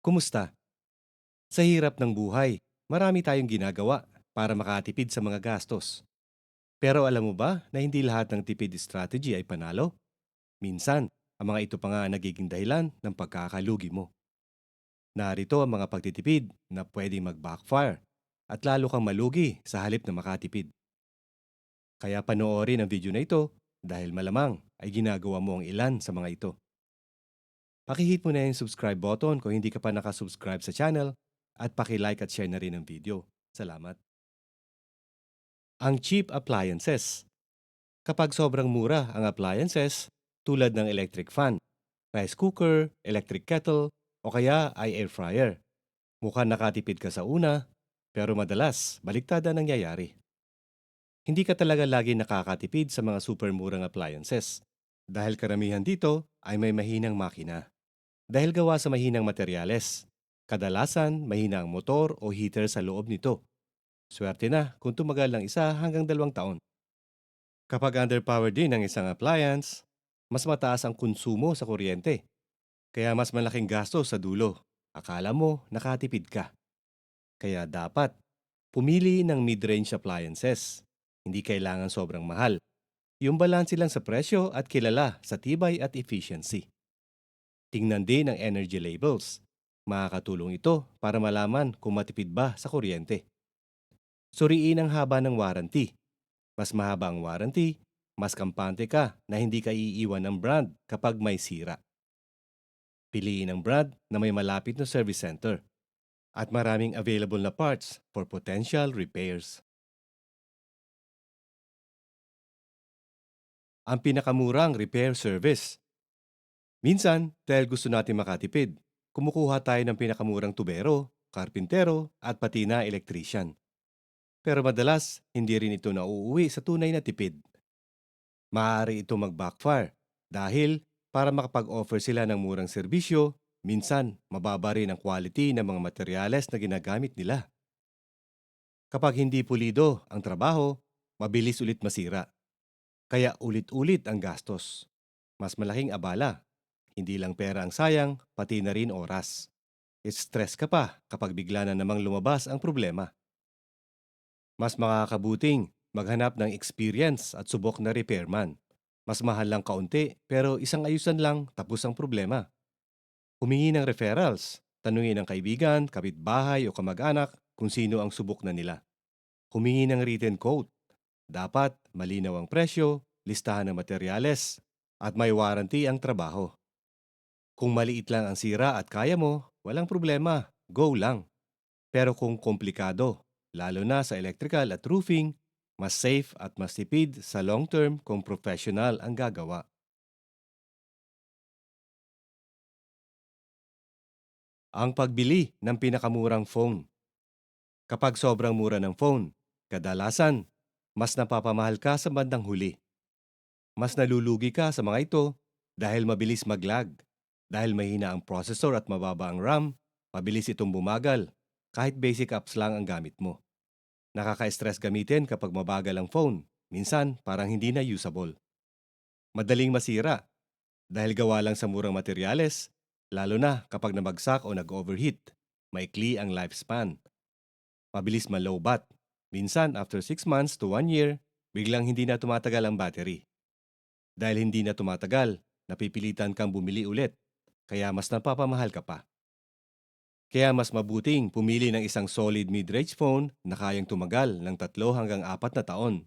Kumusta? Sa hirap ng buhay, marami tayong ginagawa para makatipid sa mga gastos. Pero alam mo ba na hindi lahat ng tipid strategy ay panalo? Minsan, ang mga ito pa nga nagiging dahilan ng pagkakalugi mo. Narito ang mga pagtitipid na pwedeng mag-backfire at lalo kang malugi sa halip na makatipid. Kaya panoorin ang video na ito dahil malamang ay ginagawa mo ang ilan sa mga ito. Pakihit mo na yung subscribe button kung hindi ka pa nakasubscribe sa channel at paki-like at share na rin ang video. Salamat. Ang cheap appliances. Kapag sobrang mura ang appliances, tulad ng electric fan, rice cooker, electric kettle, o kaya ay air fryer. Mukhang nakatipid ka sa una, pero madalas baliktad ang nangyayari. Hindi ka talaga lagi nakakatipid sa mga super murang appliances dahil karamihan dito ay may mahinang makina. Dahil gawa sa mahinang materyales, kadalasan mahina ang motor o heater sa loob nito. Swerte na kung tumagal ng isa hanggang dalawang taon. Kapag underpowered din ang isang appliance, mas mataas ang konsumo sa kuryente. Kaya mas malaking gasto sa dulo. Akala mo nakatipid ka. Kaya dapat, pumili ng mid-range appliances. Hindi kailangan sobrang mahal. Yung balanse lang sa presyo at kilala sa tibay at efficiency. Tingnan din ang energy labels. Makakatulong ito para malaman kung matipid ba sa kuryente. Suriin ang haba ng warranty. Mas mahaba ang warranty, mas kampante ka na hindi ka iiwan ng brand kapag may sira. Piliin ang brand na may malapit na service center at maraming available na parts for potential repairs. Ang pinakamurang repair service. Minsan, dahil gusto natin makatipid, kumukuha tayo ng pinakamurang tubero, karpintero at pati na electrician. Pero madalas, hindi rin ito nauuwi sa tunay na tipid. Maaari ito mag-backfire dahil para makapag-offer sila ng murang serbisyo, minsan mababa rin ang quality ng mga materyales na ginagamit nila. Kapag hindi pulido ang trabaho, mabilis ulit masira. Kaya ulit-ulit ang gastos. Mas malaking abala. Hindi lang pera ang sayang, pati na rin oras. Stress ka pa kapag bigla na namang lumabas ang problema. Mas makakabuting maghanap ng experience at subok na repairman. Mas mahal lang kaunti pero isang ayusan lang tapos ang problema. Humingi ng referrals. Tanungin ng kaibigan, kapitbahay o kamag-anak kung sino ang subok na nila. Humingi ng written quote. Dapat malinaw ang presyo, listahan ng materyales, at may warranty ang trabaho. Kung maliit lang ang sira at kaya mo, walang problema, go lang. Pero kung komplikado, lalo na sa electrical at roofing, mas safe at mas tipid sa long term kung professional ang gagawa. Ang pagbili ng pinakamurang phone. Kapag sobrang mura ng phone, kadalasan, mas napapamahal ka sa bandang huli. Mas nalulugi ka sa mga ito dahil mabilis mag-lag. Dahil mahina ang processor at mababa ang RAM, mabilis itong bumagal kahit basic apps lang ang gamit mo. Nakaka-stress gamitin kapag mabagal ang phone. Minsan, parang hindi na usable. Madaling masira dahil gawa lang sa murang materyales, lalo na kapag nabagsak o nag-overheat. Maikli ang lifespan. Mabilis malowbat. Minsan, after 6 months to 1 year, biglang hindi na tumatagal ang battery. Dahil hindi na tumatagal, napipilitan kang bumili ulit, kaya mas napapamahal ka pa. Kaya mas mabuting pumili ng isang solid mid-range phone na kayang tumagal ng tatlo hanggang apat na taon.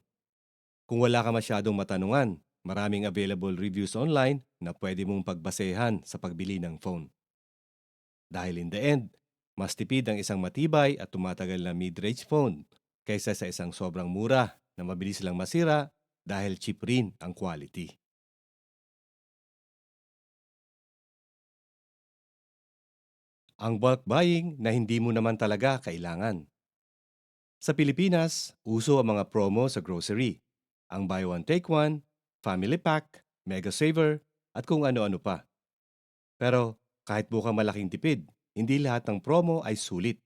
Kung wala ka masyadong matanungan, maraming available reviews online na pwede mong pagbasehan sa pagbili ng phone. Dahil in the end, mas tipid ang isang matibay at tumatagal na mid-range phone kaysa sa isang sobrang mura na mabilis lang masira dahil cheap rin ang quality. Ang bulk buying na hindi mo naman talaga kailangan. Sa Pilipinas, uso ang mga promo sa grocery. Ang buy one take one, family pack, mega saver, at kung ano-ano pa. Pero kahit bukang malaking tipid, hindi lahat ng promo ay sulit.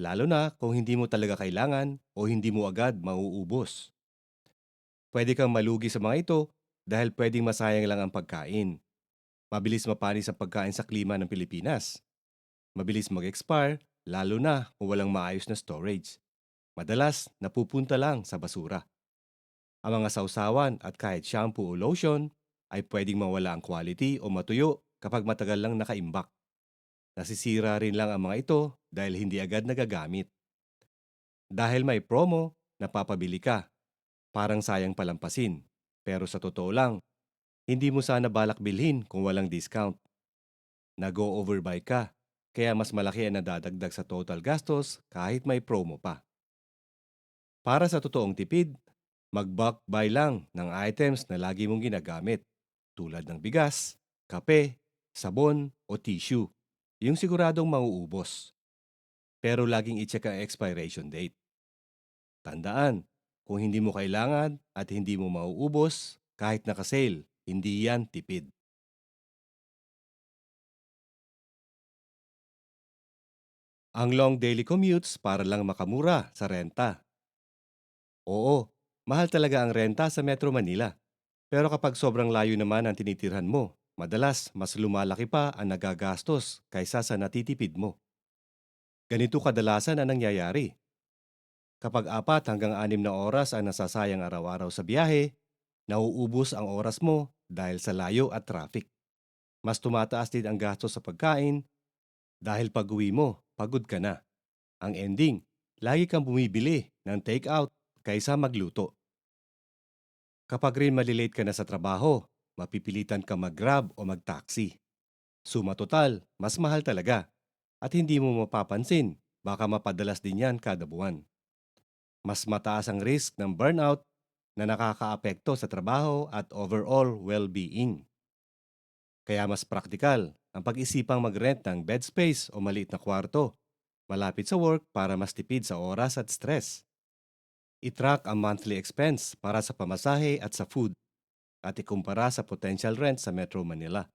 Lalo na kung hindi mo talaga kailangan o hindi mo agad mauubos. Pwede kang malugi sa mga ito dahil pwedeng masayang lang ang pagkain. Mabilis mapanis ang pagkain sa klima ng Pilipinas. Mabilis mag-expire, lalo na kung walang maayos na storage. Madalas, napupunta lang sa basura. Ang mga sausawan at kahit shampoo o lotion ay pwedeng mawala ang quality o matuyo kapag matagal lang nakaimbak. Nasisira rin lang ang mga ito dahil hindi agad nagagamit. Dahil may promo, napapabili ka. Parang sayang palampasin. Pero sa totoo lang, hindi mo sana balak bilhin kung walang discount. Nag-go overbuy ka, kaya mas malaki ang nadadagdag sa total gastos kahit may promo pa. Para sa totoong tipid, mag-bulk buy lang ng items na lagi mong ginagamit tulad ng bigas, kape, sabon o tissue. Yung siguradong mauubos. Pero laging i-check ang expiration date. Tandaan, kung hindi mo kailangan at hindi mo mauubos, kahit naka-sale, hindi yan tipid. Ang long daily commutes para lang makamura sa renta. Oo, mahal talaga ang renta sa Metro Manila. Pero kapag sobrang layo naman ang tinitirhan mo, madalas mas lumalaki pa ang nagagastos kaysa sa natitipid mo. Ganito kadalasan ang nangyayari. Kapag apat hanggang anim na oras ang nasasayang araw-araw sa biyahe, nauubos ang oras mo dahil sa layo at traffic. Mas tumataas din ang gastos sa pagkain dahil pag uwi mo, pagod ka na. Ang ending, lagi kang bumibili ng take-out kaysa magluto. Kapag rin malilate ka na sa trabaho, mapipilitan ka mag-grab o mag-taxi. Suma total, mas mahal talaga. At hindi mo mapapansin, baka mapadalas din yan kada buwan. Mas mataas ang risk ng burnout na nakakaapekto sa trabaho at overall well-being. Kaya mas praktikal ang pag-isipang mag-rent ng bed space o maliit na kwarto malapit sa work para mas tipid sa oras at stress. I-track ang monthly expense para sa pamasahe at sa food at ikumpara sa potential rent sa Metro Manila.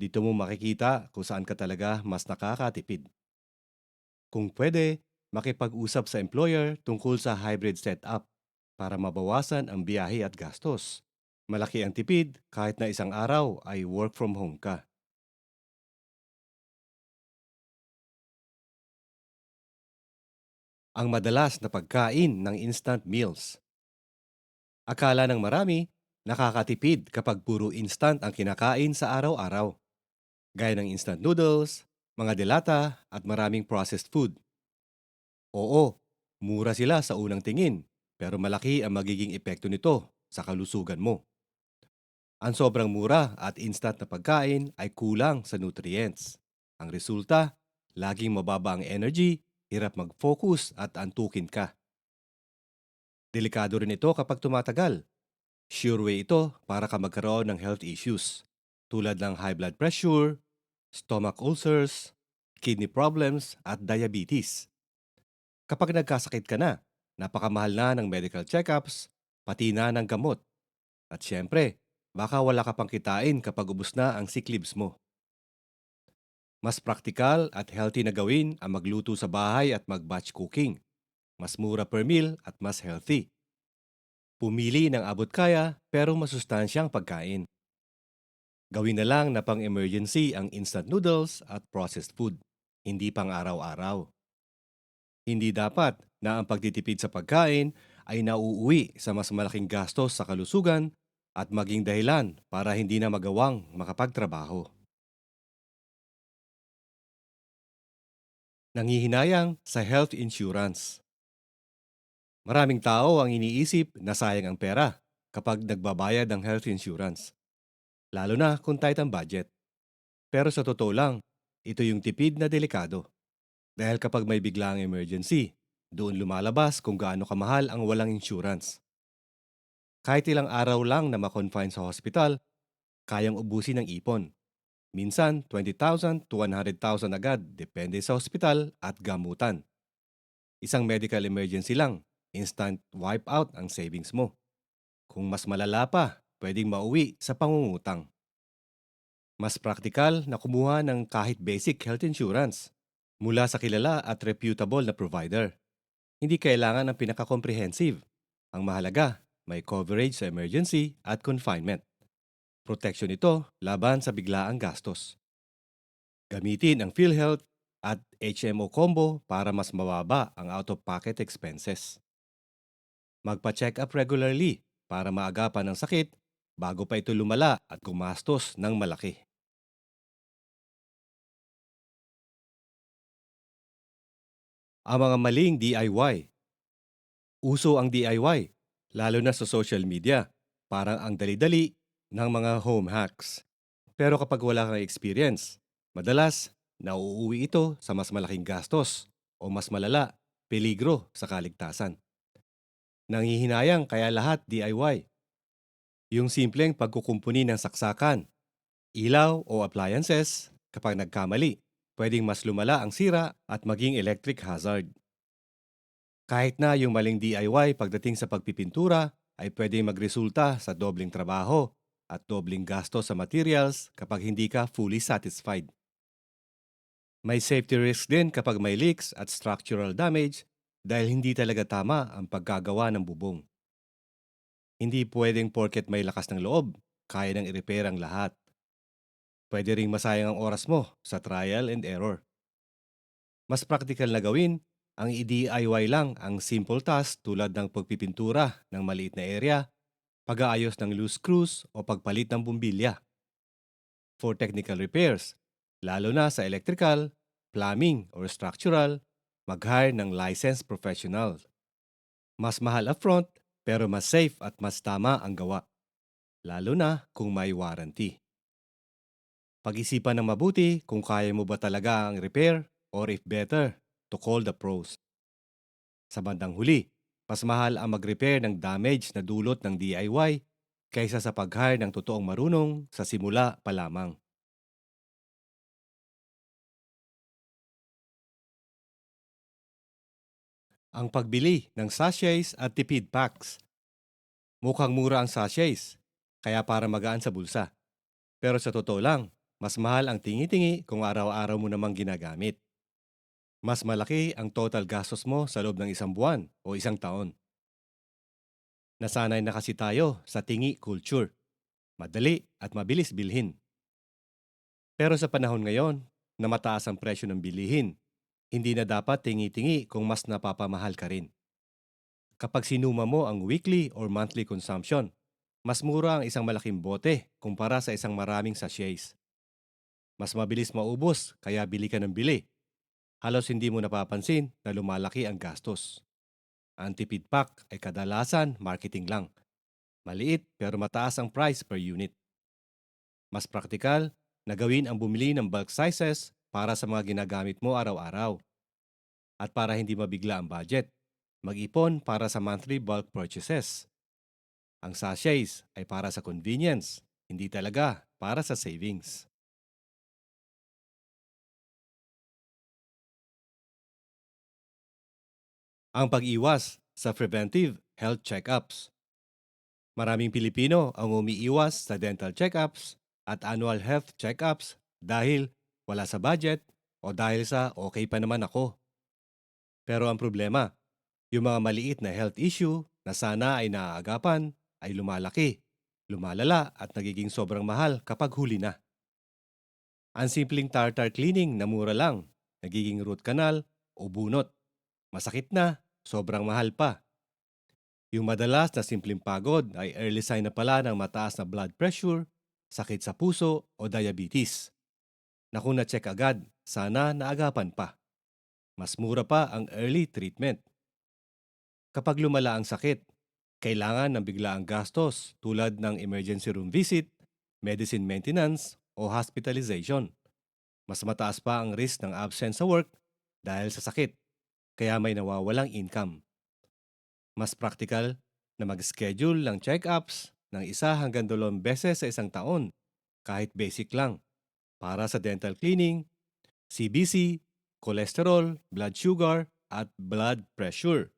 Dito mo makikita kung saan ka talaga mas nakakatipid. Kung pwede, makipag-usap sa employer tungkol sa hybrid setup para mabawasan ang biyahe at gastos. Malaki ang tipid kahit na isang araw ay work from home ka. Ang madalas na pagkain ng instant meals. Akala ng marami, nakakatipid kapag puro instant ang kinakain sa araw-araw. Gaya ng instant noodles, mga delata at maraming processed food. Oo, mura sila sa unang tingin, pero malaki ang magiging epekto nito sa kalusugan mo. Ang sobrang mura at instant na pagkain ay kulang sa nutrients. Ang resulta, laging mababa ang energy, hirap mag-focus at antukin ka. Delikado rin ito kapag tumatagal. Sure way ito para ka magkaroon ng health issues tulad ng high blood pressure, stomach ulcers, kidney problems at diabetes. Kapag nagkasakit ka na, napakamahal na ng medical checkups, pati na ng gamot. At syempre, baka wala ka pang kitain kapag ubus na ang sick leaves mo. Mas praktikal at healthy na gawin ang magluto sa bahay at mag-batch cooking. Mas mura per meal at mas healthy. Pumili ng abot kaya pero masustansyang pagkain. Gawin na lang na pang-emergency ang instant noodles at processed food, hindi pang araw-araw. Hindi dapat na ang pagtitipid sa pagkain ay nauuwi sa mas malaking gastos sa kalusugan at maging dahilan para hindi na magawang makapagtrabaho. Nangihinayang sa health insurance. Maraming tao ang iniisip na sayang ang pera kapag nagbabayad ng health insurance. Lalo na kung tight ang budget. Pero sa totoo lang, ito yung tipid na delikado. Dahil kapag may biglang emergency, doon lumalabas kung gaano kamahal ang walang insurance. Kahit ilang araw lang na makonfine sa hospital, kayang ubusin ng ipon. Minsan, 20,000 to 100,000 agad depende sa hospital at gamutan. Isang medical emergency lang, instant wipe out ang savings mo. Kung mas malala pa, pwedeng mauwi sa pangungutang. Mas praktikal na kumuha ng kahit basic health insurance mula sa kilala at reputable na provider. Hindi kailangan ng pinaka-comprehensive. Ang mahalaga, may coverage sa emergency at confinement. Protection ito laban sa biglaang gastos. Gamitin ang PhilHealth at HMO combo para mas mababa ang out-of-pocket expenses. Magpa-check up regularly para maagapan ang sakit bago pa ito lumala at gumastos ng malaki. Ang mga maling DIY. Uso ang DIY, lalo na sa social media. Parang ang dali-dali ng mga home hacks. Pero kapag wala kang experience, madalas nauuwi ito sa mas malaking gastos o mas malala, peligro sa kaligtasan. Nanghihinayang kaya lahat DIY. Yung simpleng pagkukumpuni ng saksakan, ilaw o appliances kapag nagkamali, pwedeng mas lumala ang sira at maging electric hazard. Kahit na yung maling DIY pagdating sa pagpipintura ay pwedeng magresulta sa dobling trabaho at dobling gasto sa materials kapag hindi ka fully satisfied. May safety risk din kapag may leaks at structural damage dahil hindi talaga tama ang pagkagawa ng bubong. Hindi pwedeng porket may lakas ng loob, kaya nang i-repair ang lahat. Pwede ring masayang ang oras mo sa trial and error. Mas practical na gawin ang i-DIY lang ang simple task tulad ng pagpipintura ng maliit na area, pag-aayos ng loose screws o pagpalit ng bumbilya. For technical repairs, lalo na sa electrical, plumbing or structural, mag-hire ng licensed professional. Mas mahal upfront pero mas safe at mas tama ang gawa. Lalo na kung may warranty. Pag-isipan ng mabuti kung kaya mo ba talaga ang repair or if better, to call the pros. Sa bandang huli, mas mahal ang mag-repair ng damage na dulot ng DIY kaysa sa pag-hire ng totoong marunong sa simula pa lamang. Ang pagbili ng sachets at tipid packs. Mukhang mura ang sachets, kaya para magaan sa bulsa. Pero sa totoo lang, mas mahal ang tingi-tingi kung araw-araw mo namang ginagamit. Mas malaki ang total gastos mo sa loob ng isang buwan o isang taon. Nasanay na kasi tayo sa tingi culture. Madali at mabilis bilhin. Pero sa panahon ngayon, na mataas ang presyo ng bilihin, hindi na dapat tingi-tingi kung mas napapamahal ka rin. Kapag sinuma mo ang weekly or monthly consumption, mas mura ang isang malaking bote kumpara sa isang maraming sachets. Mas mabilis maubos kaya bili ka ng bili. Halos hindi mo napapansin na lumalaki ang gastos. Ang tipid pack ay kadalasan marketing lang. Maliit pero mataas ang price per unit. Mas praktikal na gawin ang bumili ng bulk sizes para sa mga ginagamit mo araw-araw. At para hindi mabigla ang budget, mag-ipon para sa monthly bulk purchases. Ang sachets ay para sa convenience, hindi talaga para sa savings. Ang pag-iwas sa preventive health checkups. Maraming Pilipino ang umiiwas sa dental checkups at annual health checkups dahil wala sa budget o dahil sa okay pa naman ako. Pero ang problema, yung mga maliit na health issue na sana ay naaagapan ay lumalaki, lumalala at nagiging sobrang mahal kapag huli na. Ang simpleng tartar cleaning na mura lang, nagiging root canal o bunot. Masakit na, sobrang mahal pa. Yung madalas na simpleng pagod ay early sign na pala ng mataas na blood pressure, sakit sa puso o diabetes. Na kung na-check agad, sana naagapan pa. Mas mura pa ang early treatment. Kapag lumala ang sakit, kailangan ng biglaang gastos tulad ng emergency room visit, medicine maintenance o hospitalization. Mas mataas pa ang risk ng absence sa work dahil sa sakit kaya may nawawalang income. Mas practical na mag-schedule ng check-ups ng isa hanggang dalawang beses sa isang taon, kahit basic lang, para sa dental cleaning, CBC, cholesterol, blood sugar, at blood pressure.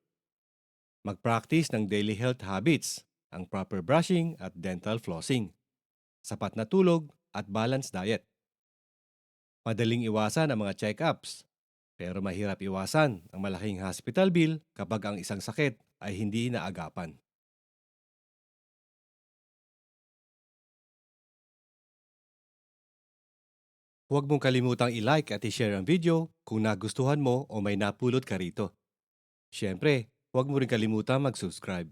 Mag-practice ng daily health habits, ang proper brushing at dental flossing, sapat na tulog at balanced diet. Madaling iwasan ang mga check-ups pero mahirap iwasan ang malaking hospital bill kapag ang isang sakit ay hindi inaagapan. Huwag mong kalimutang i-like at i-share ang video kung nagustuhan mo o may napulot ka rito. Siyempre, huwag mo rin kalimutang mag-subscribe.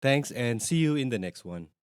Thanks and see you in the next one.